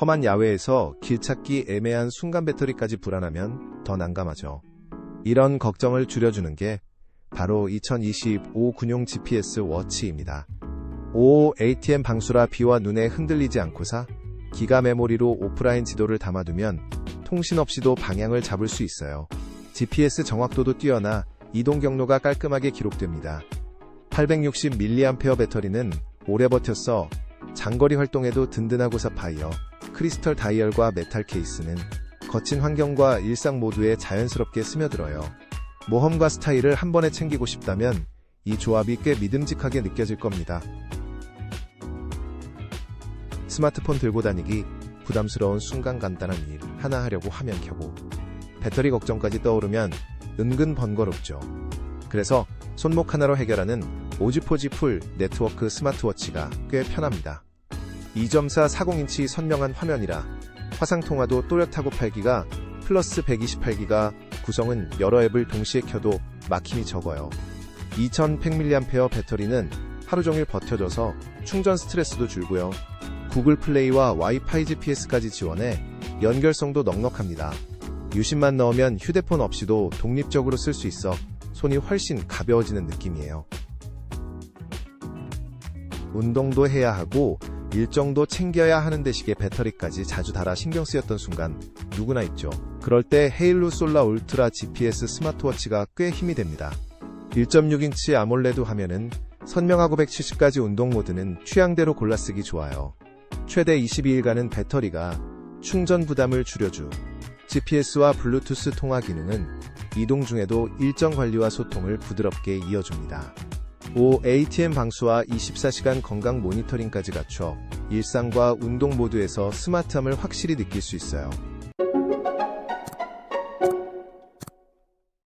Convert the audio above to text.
험한 야외에서 길 찾기 애매한 순간 배터리까지 불안하면 더 난감하죠. 이런 걱정을 줄여주는 게 바로 2025 군용 GPS 워치입니다. 5 ATM 방수라 비와 눈에 흔들리지 않고사 기가 메모리로 오프라인 지도를 담아두면 통신 없이도 방향을 잡을 수 있어요. GPS 정확도도 뛰어나 이동 경로가 깔끔하게 기록됩니다. 860mAh 배터리는 오래 버텼어 장거리 활동에도 든든하고 사파이어 크리스털 다이얼과 메탈 케이스는 거친 환경과 일상 모두에 자연스럽게 스며들어요. 모험과 스타일을 한 번에 챙기고 싶다면 이 조합이 꽤 믿음직하게 느껴질 겁니다. 스마트폰 들고 다니기 부담스러운 순간 간단한 일 하나 하려고 화면 켜고 배터리 걱정까지 떠오르면 은근 번거롭죠. 그래서 손목 하나로 해결하는 오지포지 풀 네트워크 스마트워치가 꽤 편합니다. 2.4 40인치 선명한 화면이라 화상통화도 또렷하고 8기가 플러스 128기가 구성은 여러 앱을 동시에 켜도 막힘이 적어요. 2100mAh 배터리는 하루 종일 버텨줘서 충전 스트레스도 줄고요. 구글 플레이와 와이파이 GPS까지 지원해 연결성도 넉넉합니다. 유심만 넣으면 휴대폰 없이도 독립적으로 쓸 수 있어 손이 훨씬 가벼워지는 느낌이에요. 운동도 해야 하고 일정도 챙겨야 하는 대식에 배터리까지 자주 달아 신경 쓰였던 순간 누구나 있죠. 그럴 때 헤일루 솔라 울트라 GPS 스마트워치가 꽤 힘이 됩니다. 1.6인치 아몰레드 화면은 선명하고 170까지 운동 모드는 취향대로 골라 쓰기 좋아요. 최대 22일간은 배터리가 충전 부담을 줄여주. GPS와 블루투스 통화 기능은 이동 중에도 일정 관리와 소통을 부드럽게 이어줍니다. 5 ATM 방수와 24시간 건강 모니터링까지 갖춰 일상과 운동 모두에서 스마트함을 확실히 느낄 수 있어요.